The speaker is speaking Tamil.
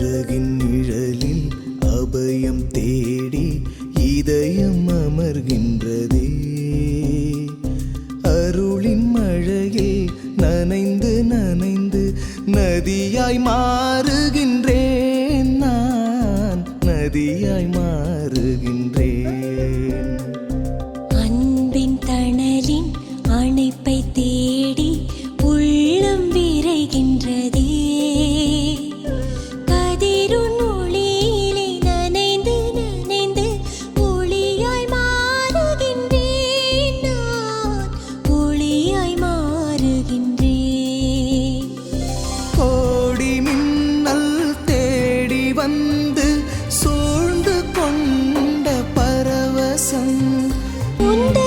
சிறகின் நிழலில் அபயம் தேடி இதயம் அமர்கின்றதே. அருளின் மழையே நனைந்து நனைந்து நதியாய் மாறுகின்றேன் நான். நதியாய் மாறுகின்றேன். வந்து சூழ்ந்து கொண்ட பரவசம். உண்டு